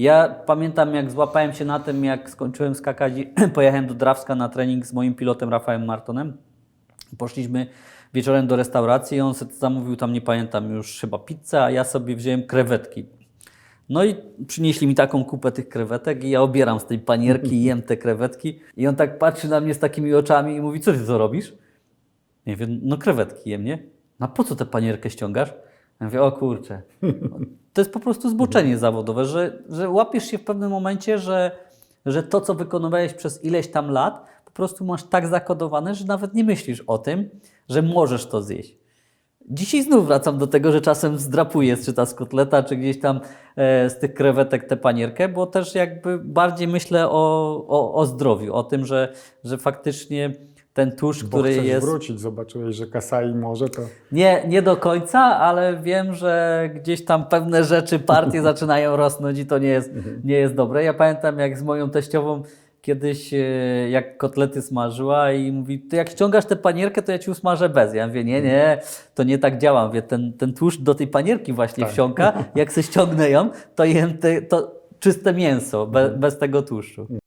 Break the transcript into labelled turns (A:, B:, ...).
A: Ja pamiętam, jak złapałem się na tym, jak skończyłem skakać pojechałem do Drawska na trening z moim pilotem Rafałem Martonem. Poszliśmy wieczorem do restauracji i on zamówił tam, nie pamiętam już, chyba pizzę, a ja sobie wziąłem krewetki. No i przynieśli mi taką kupę tych krewetek i ja obieram z tej panierki i jem te krewetki. I on tak patrzy na mnie z takimi oczami i mówi, co ty to robisz? Ja mówię, no krewetki jem, nie? No a po co tę panierkę ściągasz? Ja mówię, o kurczę. To jest po prostu zboczenie zawodowe, że, że łapiesz się w pewnym momencie, że, że to, co wykonywałeś przez ileś tam lat, po prostu masz tak zakodowane, że nawet nie myślisz o tym, że możesz to zjeść. Dzisiaj znów wracam do tego, że czasem zdrapuję czy ta z kotleta, czy gdzieś tam e, z tych krewetek tę panierkę, bo też jakby bardziej myślę o, o, o zdrowiu, o tym, że, że faktycznie ten
B: Bo
A: który
B: chcesz
A: jest...
B: wrócić, zobaczyłeś, że Kasai może, to
A: Nie, nie do końca, ale wiem, że gdzieś tam pewne rzeczy, partie zaczynają rosnąć i to nie jest, nie jest dobre. Ja pamiętam, jak z moją teściową kiedyś, e, jak kotlety smażyła i mówi, ty jak ściągasz tę panierkę, to ja ci usmażę bez. Ja mówię, nie, nie, to nie tak działa. Mówię, ten, ten tłuszcz do tej panierki właśnie wsiąka, jak se ściągnę ją, to jem te, to czyste mięso, be, bez tego tłuszczu.